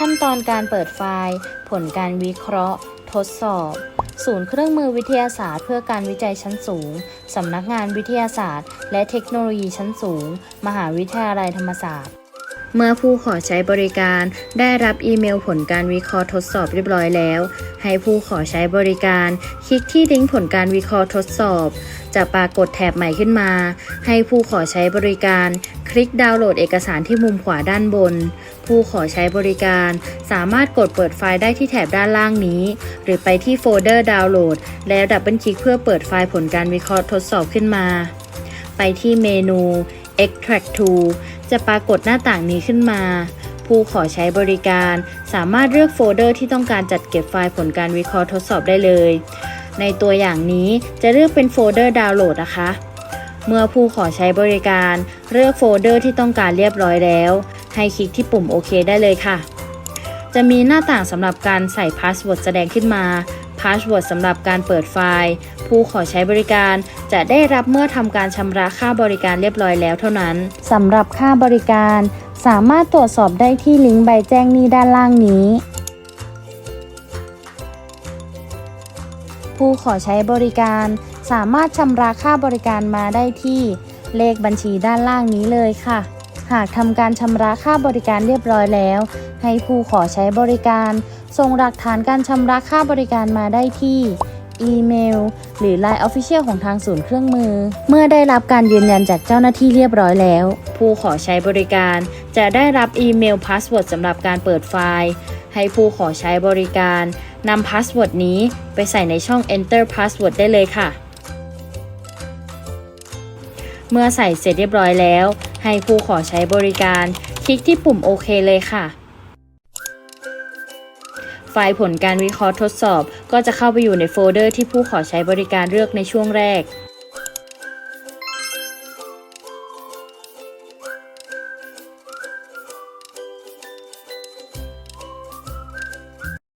ขั้นตอนการเปิดไฟล์ ผลการวิเคราะห์ ทดสอบ ศูนย์เครื่องมือวิทยาศาสตร์เพื่อการวิจัยชั้นสูง สำนักงานวิทยาศาสตร์ และเทคโนโลยีชั้นสูง มหาวิทยาลัยธรรมศาสตร์ เมื่อผู้ขอใช้บริการได้รับอีเมลผลการวิเคราะห์ทดสอบเรียบร้อยแล้ว ให้ผู้ขอใช้บริการ คลิกที่ลิงก์ผลการวิเคราะห์ทดสอบ จะปรากฏแถบใหม่ขึ้นมา ให้ผู้ขอใช้บริการ คลิกดาวน์โหลดเอกสารที่มุมขวาด้านบน ผู้ขอใช้บริการ สามารถกดเปิดไฟล์ได้ที่แถบด้านล่างนี้ หรือไปที่โฟลเดอร์ดาวน์โหลด แล้วดับเบิลคลิกเพื่อเปิดไฟล์ผลการวิเคราะห์ทดสอบขึ้นมา ไปที่เมนู Extract to จะปรากฏหน้าต่างนี้ขึ้นมา ผู้ขอใช้บริการสามารถเลือกโฟลเดอร์ที่ต้องการจัดเก็บไฟล์ผลการวิเคราะห์ทดสอบได้เลย ในตัวอย่างนี้จะเลือกเป็นโฟลเดอร์ดาวน์โหลดนะคะ เมื่อผู้ขอใช้บริการเลือกโฟลเดอร์ที่ต้องการเรียบร้อยแล้ว ให้คลิกที่ปุ่มโอเคได้เลยค่ะ จะมีหน้าต่างสำหรับการใส่พาสเวิร์ดแสดงขึ้นมา พาสเวิร์ดสำหรับการเปิดไฟล์ ผู้ขอใช้บริการจะได้รับเมื่อทำการชำระค่าบริการเรียบร้อยแล้วเท่านั้นสำหรับค่าบริการ สามารถตรวจสอบได้ที่ลิงก์ใบแจ้งหนี้ด้านล่างนี้ ผู้ขอใช้บริการ สามารถชำระค่าบริการมาได้ที่ เลขบัญชีด้านล่างนี้เลยค่ะ หากทำการชำระค่าบริการเรียบร้อยแล้ว ให้ผู้ขอใช้บริการส่งหลักฐานการชำระค่าบริการมาได้ที่ อีเมล หรือ Line Official ของทางศูนย์เครื่องมือ เมื่อได้รับการยืนยันจากเจ้าหน้าที่เรียบร้อยแล้ว ผู้ขอใช้บริการจะได้รับอีเมลพาสเวิร์ดสำหรับการเปิดไฟล์ ให้ผู้ขอใช้บริการนำพาสเวิร์ดนี้ไปใส่ในช่อง Enter Password ได้เลยค่ะ เมื่อใส่เสร็จเรียบร้อยแล้ว ให้ผู้ขอใช้บริการ คลิกที่ปุ่มโอเคเลยค่ะ ไฟล์ผลการวิเคราะห์ทดสอบ ก็จะเข้าไปอยู่ในโฟลเดอร์ที่ผู้ขอใช้บริการเลือกในช่วงแรก